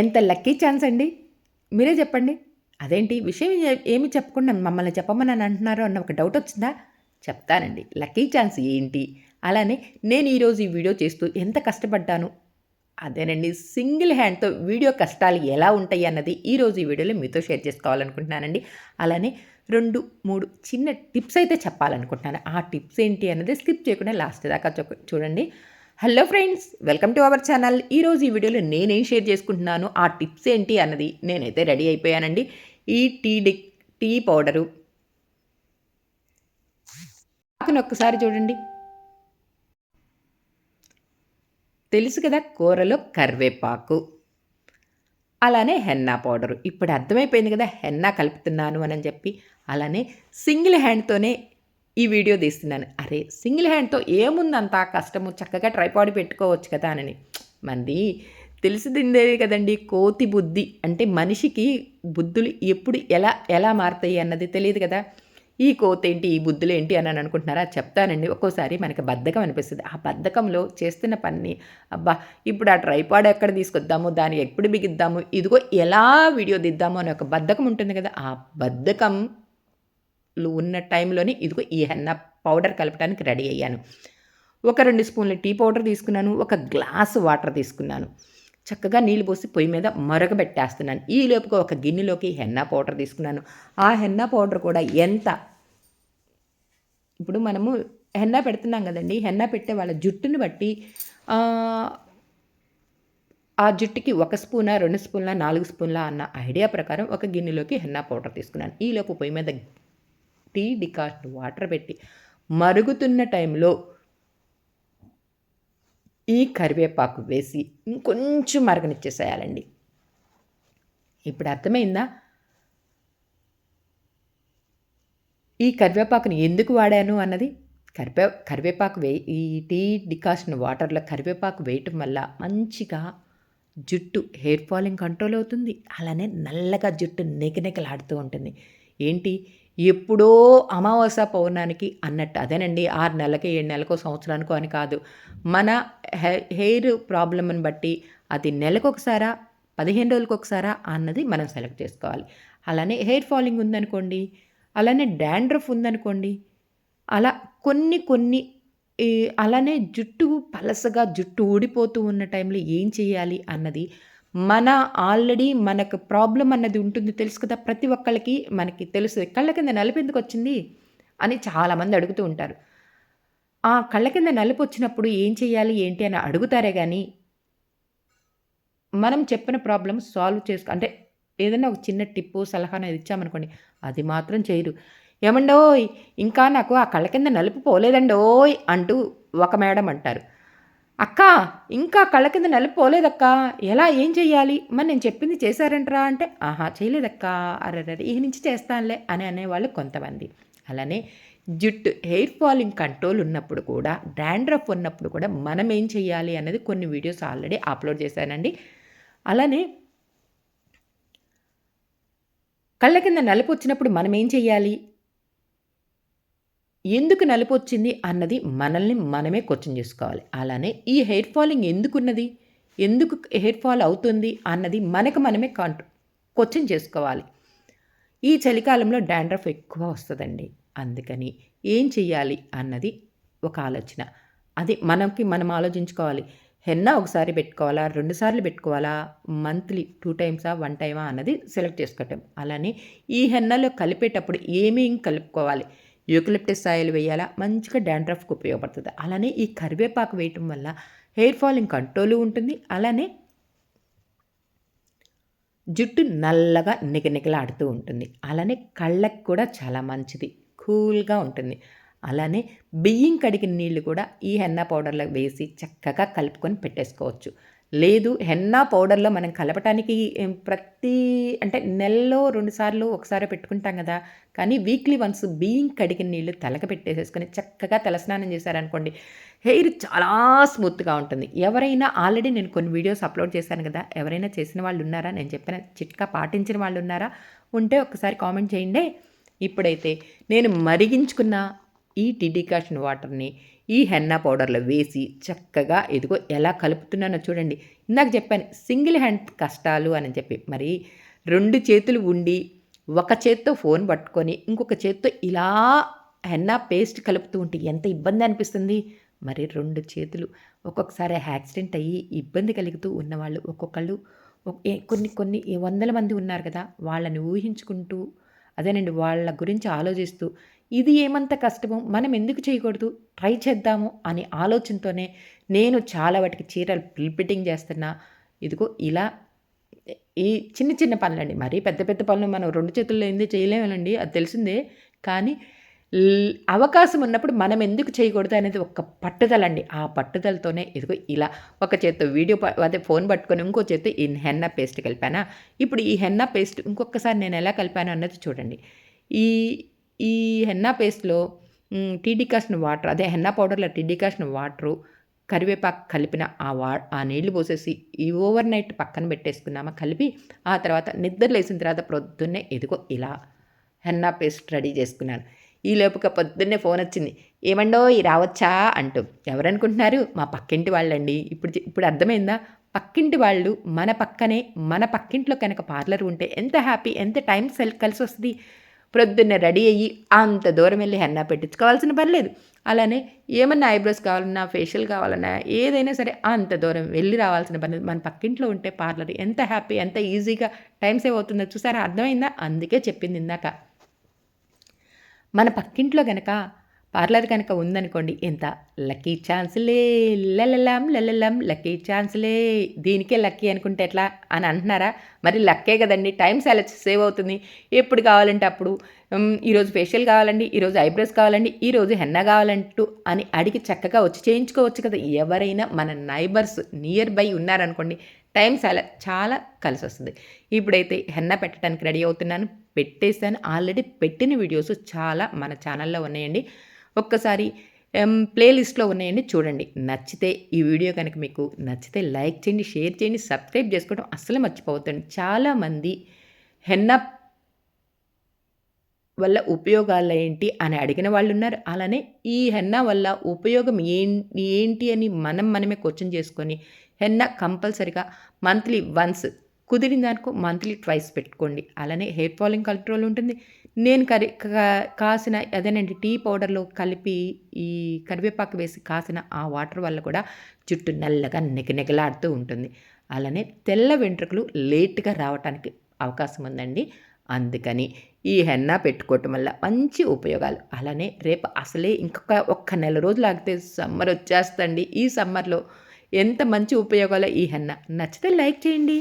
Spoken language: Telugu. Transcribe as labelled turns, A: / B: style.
A: ఎంత లక్కీ ఛాన్స్ అండి? మీరే చెప్పండి. అదేంటి? విషయం ఏమి చెప్పకుండా మమ్మల్ని చెప్పమని అంటున్నారు అన్న ఒక డౌట్ వచ్చిందా? చెప్తానండి. లక్కీ ఛాన్స్ ఏంటి? అలానే నేను ఈరోజు ఈ వీడియో చేస్తూ ఎంత కష్టపడ్డాను? అదేనండి. సింగిల్ హ్యాండ్తో వీడియో కష్టాలు ఎలా ఉంటాయి అన్నది ఈరోజు ఈ వీడియోలో మీతో షేర్ చేసుకోవాలనుకుంటున్నానండి. అలానే రెండు మూడు చిన్న టిప్స్ అయితే చెప్పాలనుకుంటున్నాను. ఆ టిప్స్ ఏంటి అన్నది స్కిప్ చేయకుండా లాస్ట్ దాకా చూడండి. Hello friends welcome to our channel. ఈరోజు ఈ వీడియోలో నేనేం షేర్ చేసుకుంటున్నాను ఆ టిప్స్ ఏంటి అన్నది నేనైతే రెడీ అయిపోయానండి. ఈ టీ డి టీ పౌడరు. ఆకును ఒక్కసారి చూడండి. తెలుసు కదా కూరలో కరివేపాకు. అలానే హెన్నా పౌడరు. ఇప్పుడు అర్థమైపోయింది కదా హెన్నా కలుపుతున్నాను అని చెప్పి. అలానే సింగిల్ హ్యాండ్తోనే ఈ వీడియో తీస్తున్నాను. అరే సింగిల్ హ్యాండ్తో ఏముందంత? కష్టము. చక్కగా ట్రైపాడ్ పెట్టుకోవచ్చు కదా అని. మంది తెలిసిందే కదండి కోతి బుద్ధి. అంటే మనిషికి బుద్ధులు ఎప్పుడు ఎలా ఎలా మారుతాయి అన్నది తెలియదు కదా. ఈ కోతేంటి ఏంటి ఈ బుద్ధులు ఏంటి అని అని అనుకుంటున్నారా? చెప్తానండి. ఒక్కోసారి మనకి బద్ధకం అనిపిస్తుంది. ఆ బద్ధకంలో చేస్తున్న పని అబ్బా ఇప్పుడు ఆ ట్రైపాడ్ ఎక్కడ తీసుకొద్దాము? దాన్ని ఎప్పుడు బిగిద్దాము? ఇదిగో ఎలా వీడియో దిద్దాము? అనే ఒక బద్ధకం ఉంటుంది కదా. ఆ బద్ధకం ఉన్న టైంలోనే ఇదిగో ఈ హెన్న పౌడర్ కలపడానికి రెడీ అయ్యాను. ఒక రెండు స్పూన్ల టీ పౌడర్ తీసుకున్నాను ఒక గ్లాసు వాటర్ తీసుకున్నాను. చక్కగా నీళ్ళు పోసి పొయ్యి మీద మరగబెట్టేస్తున్నాను. ఈ లోపుగా ఒక గిన్నెలోకి హెన్నా పౌడర్ తీసుకున్నాను. ఆ హెన్నా పౌడర్ కూడా ఎంత? ఇప్పుడు మనము హెన్నా పెడుతున్నాం కదండి హెన్నా పెట్టే వాళ్ళ జుట్టుని బట్టి ఆ, జుట్టుకి ఒక స్పూనా రెండు స్పూన్ల నాలుగు స్పూన్ల అన్న ఐడియా ప్రకారం ఒక గిన్నెలోకి హెన్నా పౌడర్ తీసుకున్నాను. ఈలోపు పొయ్యి మీద టీ డికాషన్ వాటర్ పెట్టి మరుగుతున్న టైంలో ఈ కరివేపాకు వేసి ఇంకొంచెం మరగనిచ్చేసేయాలండి. ఇప్పుడు అర్థమైందా? ఈ కరివేపాకుని ఎందుకు వాడాను అన్నది? కరివే కరివేపాకు వే ఈ టీ డికాషన్ వాటర్లో కరివేపాకు వేయటం వల్ల మంచిగా జుట్టు హెయిర్ ఫాలింగ్ కంట్రోల్ అవుతుంది. అలానే నల్లగా జుట్టు నెకనెకలాడుతూ ఉంటుంది. ఏంటి? ఎప్పుడో అమావాస్య పౌర్ణానికి అన్నట్టు. అదేనండి ఆరు నెలలకి ఏడు నెలకో సంవత్సరానికో అని కాదు. మన హెయిర్ ప్రాబ్లమ్ని బట్టి అది నెలకు ఒకసారా పదిహేను రోజులకు ఒకసారా అన్నది మనం సెలెక్ట్ చేసుకోవాలి. అలానే హెయిర్ ఫాలింగ్ ఉందనుకోండి అలానే డాండ్రఫ్ ఉందనుకోండి అలా కొన్ని కొన్ని అలానే జుట్టు పలసగా జుట్టు ఊడిపోతూ ఉన్న టైంలో ఏం చేయాలి అన్నది మన ఆల్రెడీ మనకు ప్రాబ్లం అన్నది ఉంటుంది. తెలుసు కదా? ప్రతి ఒక్కళ్ళకి మనకి తెలుసు. కళ్ళ కింద నలుపు ఎందుకు వచ్చింది? అని చాలామంది అడుగుతూ ఉంటారు. ఆ కళ్ళ కింద నలుపు వచ్చినప్పుడు ఏం చేయాలి? ఏంటి? అని అడుగుతారే కానీ మనం చెప్పిన ప్రాబ్లం సాల్వ్ చేసుకో అంటే ఏదైనా ఒక చిన్న టిప్పు సలహా అనేది ఇచ్చామనుకోండి అది మాత్రం చేయరు. ఏమండోయ్ ఇంకా నాకు ఆ కళ్ళ కింద నలుపు పోలేదండోయ్ అంటూ ఒక మేడం అంటారు. అక్క ఇంకా కళ్ళ కింద నలుపు పోలేదక్క. ఎలా ఏం చెయ్యాలి? మరి నేను చెప్పింది చేశారంటరా అంటే ఆహా చేయలేదక్క. అరే ఈ నుంచి చేస్తానులే అని అనేవాళ్ళు కొంతమంది. అలానే జుట్టు హెయిర్ ఫాలింగ్ కంట్రోల్ ఉన్నప్పుడు కూడా డాండ్రఫ్ ఉన్నప్పుడు కూడా మనం ఏం చేయాలి అనేది కొన్ని వీడియోస్ ఆల్రెడీ అప్లోడ్ చేశానండి. అలానే కళ్ళ కింద నలుపు వచ్చినప్పుడు మనం ఏం చెయ్యాలి? ఎందుకు నలుపు వచ్చింది అన్నది మనల్ని మనమే క్వశ్చన్ చేసుకోవాలి. అలానే ఈ హెయిర్ ఫాలింగ్ ఎందుకున్నది? ఎందుకు హెయిర్ ఫాల్ అవుతుంది అన్నది మనకు మనమే కాంట్ క్వశ్చన్ చేసుకోవాలి. ఈ చలికాలంలో డాండ్రఫ్ ఎక్కువ వస్తుందండి. అందుకని ఏం చెయ్యాలి అన్నది ఒక ఆలోచన. అది మనకి మనం ఆలోచించుకోవాలి. హెన్నా ఒకసారి పెట్టుకోవాలా? రెండుసార్లు పెట్టుకోవాలా? Monthly two టైమ్సా? వన్ టైమా? అన్నది సెలెక్ట్ చేసుకోవటం అలానే ఈ హెన్నాలో కలిపేటప్పుడు ఏమేం కలుపుకోవాలి? యూకలిప్టస్ ఆయిల్ వేయాలా? మంచిగా డాండ్రఫ్కి ఉపయోగపడుతుంది. అలానే ఈ కరివేపాకు వేయటం వల్ల హెయిర్ ఫాలింగ్ కంట్రోల్ ఉంటుంది. అలానే జుట్టు నల్లగా నిగనిగలాడుతూ ఉంటుంది. అలానే కళ్ళకి కూడా చాలా మంచిది. కూల్గా ఉంటుంది. అలానే బియ్యం కడిగిన నీళ్ళు కూడా ఈ హెన్నా పౌడర్లో వేసి చక్కగా కలుపుకొని పెట్టేసుకోవచ్చు. లేదు హెన్నా పౌడర్లో మనం కలపటానికి ప్రతి అంటే నెలలో రెండుసార్లు ఒకసారి పెట్టుకుంటాం కదా. కానీ వీక్లీ వన్స్ బియ్యం కడిగిన నీళ్ళు తలక పెట్టేసేసుకొని చక్కగా తలస్నానం చేశారనుకోండి హెయిర్ చాలా స్మూత్గా ఉంటుంది. ఎవరైనా ఆల్రెడీ నేను కొన్ని వీడియోస్ అప్లోడ్ చేశాను కదా ఎవరైనా చేసిన వాళ్ళు ఉన్నారా? నేను చెప్పిన చిట్కా పాటించిన వాళ్ళు ఉన్నారా? ఉంటే ఒకసారి కామెంట్ చేయండి. ఇప్పుడైతే నేను మరిగించుకున్న ఈ టీ డికాషన్ వాటర్ని ఈ హెన్నా పౌడర్లో వేసి చక్కగా ఇదిగో ఎలా కలుపుతున్నానో చూడండి. ఇందాక చెప్పాను సింగిల్ హ్యాండ్ కష్టాలు అని చెప్పి మరి రెండు చేతులు ఉండి ఒక చేత్తో ఫోన్ పట్టుకొని ఇంకొక చేత్తో ఇలా హెన్నా పేస్ట్ కలుపుతూ ఉంటే ఎంత ఇబ్బంది అనిపిస్తుంది. మరి రెండు చేతులు ఒక్కొక్కసారి యాక్సిడెంట్ అయ్యి ఇబ్బంది కలుగుతూ ఉన్నవాళ్ళు ఒక్కొక్కళ్ళు. కొన్ని కొన్ని వందల మంది ఉన్నారు కదా వాళ్ళని ఊహించుకుంటూ అదేనండి వాళ్ళ గురించి ఆలోచిస్తూ ఇది ఏమంత కష్టమో మనం ఎందుకు చేయకూడదు? ట్రై చేద్దాము అనే ఆలోచనతోనే నేను చాలా వాటికి చీరలు ప్రిల్పిటింగ్ చేస్తున్నా. ఇదిగో ఇలా ఈ చిన్న చిన్న పనులండి. మరీ పెద్ద పెద్ద పనులు మనం రెండు చేతుల్లో ఏంది చేయలేమనండి? అది తెలిసిందే. కానీ అవకాశం ఉన్నప్పుడు మనం ఎందుకు చేయకూడదు అనేది ఒక పట్టుదల అండి ఆ పట్టుదలతోనే ఇదిగో ఇలా ఒక చేత్తో వీడియో అదే ఫోన్ పట్టుకొని ఇంకో చేత్తో ఈ హెన్న పేస్ట్ కలిపానా? ఇప్పుడు ఈ హెన్న పేస్ట్ ఇంకొకసారి నేను ఎలా కలిపాను అన్నది చూడండి. ఈ ఈ హెన్నా పేస్ట్లో టీ డికాషన్ వాటర్ అదే హెన్నా పౌడర్లో టీ డికాషన్ వాటరు కరివేపాకు కలిపిన ఆ వా ఆ నీళ్ళు పోసేసి ఈ ఓవర్ నైట్ పక్కన పెట్టేసుకున్నామా కలిపి ఆ తర్వాత నిద్ర లేచిన తర్వాత ప్రొద్దున్నే ఎదుగో ఇలా హెన్నా పేస్ట్ రెడీ చేసుకున్నాను. ఈ లోపుక పొద్దున్నే ఫోన్ వచ్చింది ఏమండో ఈ రావచ్చా? అంటూ ఎవరనుకుంటున్నారు? మా పక్కింటి వాళ్ళండి. ఇప్పుడు ఇప్పుడు అర్థమైందా? పక్కింటి వాళ్ళు మన పక్కనే మన పక్కింట్లో కనుక పార్లర్ ఉంటే ఎంత హ్యాపీ ఎంత టైం సెల్ కలిసి వస్తుంది ప్రొద్దున్న రెడీ అయ్యి అంత దూరం వెళ్ళి హెన్నా పెట్టించుకోవాల్సిన పని లేదు. అలానే ఏమన్నా ఐబ్రోస్ కావాలన్నా ఫేషియల్ కావాలన్నా ఏదైనా సరే అంత దూరం వెళ్ళి రావాల్సిన పని మన పక్కింట్లో ఉంటే పార్లర్ ఎంత హ్యాపీ ఎంత ఈజీగా టైం సేవ్ అవుతుందో చూసారా? అర్థమైందా? అందుకే చెప్పింది ఇందాక. మన పక్కింట్లో గనక పార్లర్ కనుక ఉందనుకోండి ఎంత? లక్కీ ఛాన్స్లే లెలలాం లెలలాం లక్కీ ఛాన్స్లే దీనికే లక్కీ అనుకుంటే ఎట్లా అని అంటున్నారా? మరి లక్కే కదండి టైం చాలా సేవ్ అవుతుంది. ఎప్పుడు కావాలంటే అప్పుడు. ఈరోజు ఫేషియల్ కావాలండి ఈరోజు ఐబ్రోస్ కావాలండి ఈరోజు హెన్న కావాలంటూ అని అడిగి చక్కగా వచ్చి చేయించుకోవచ్చు కదా. ఎవరైనా మన నైబర్స్ నియర్ బై ఉన్నారనుకోండి టైం చాలా చాలా కలిసి వస్తుంది ఇప్పుడైతే హెన్న పెట్టడానికి రెడీ అవుతున్నాను పెట్టేశాను. ఆల్రెడీ పెట్టిన వీడియోస్ చాలా మన ఛానల్లో ఉన్నాయండి. ఒక్కసారి ప్లేలిస్ట్లో ఉన్నాయండి చూడండి. నచ్చితే ఈ వీడియో కనుక మీకు నచ్చితే లైక్ చేయండి షేర్ చేయండి సబ్స్క్రైబ్ చేసుకోవడం అస్సలు మర్చిపోవద్దండి. చాలామంది హెన్న వల్ల ఉపయోగాలు ఏంటి అని అడిగిన వాళ్ళు ఉన్నారు. అలానే ఈ హెన్న వల్ల ఉపయోగం ఏంటి అని మనం మనమే క్వశ్చన్ చేసుకొని హెన్న కంపల్సరిగా మంత్లీ వన్స్ కుదిరిన దానికి మంత్లీ ట్వైస్ పెట్టుకోండి. అలానే హెయిర్ ఫాలింగ్ కంట్రోల్ ఉంటుంది. నేను కరి కాసిన అదేనండి టీ పౌడర్లో కలిపి ఈ కరివేపాకు వేసి కాసిన ఆ వాటర్ వల్ల కూడా జుట్టు నల్లగా నెగనెగలాడుతూ ఉంటుంది. అలానే తెల్ల వెంట్రుకలు లేట్గా రావడానికి అవకాశం ఉందండి. అందుకని ఈ హెన్నా పెట్టుకోవటం వల్ల మంచి ఉపయోగాలు. అలానే రేపు అసలే ఇంకొక ఒక్క నెల రోజులు ఆగితే సమ్మర్ వచ్చేస్తండి. ఈ సమ్మర్లో ఎంత మంచి ఉపయోగాలో ఈ హెన్న. నచ్చితే లైక్ చేయండి.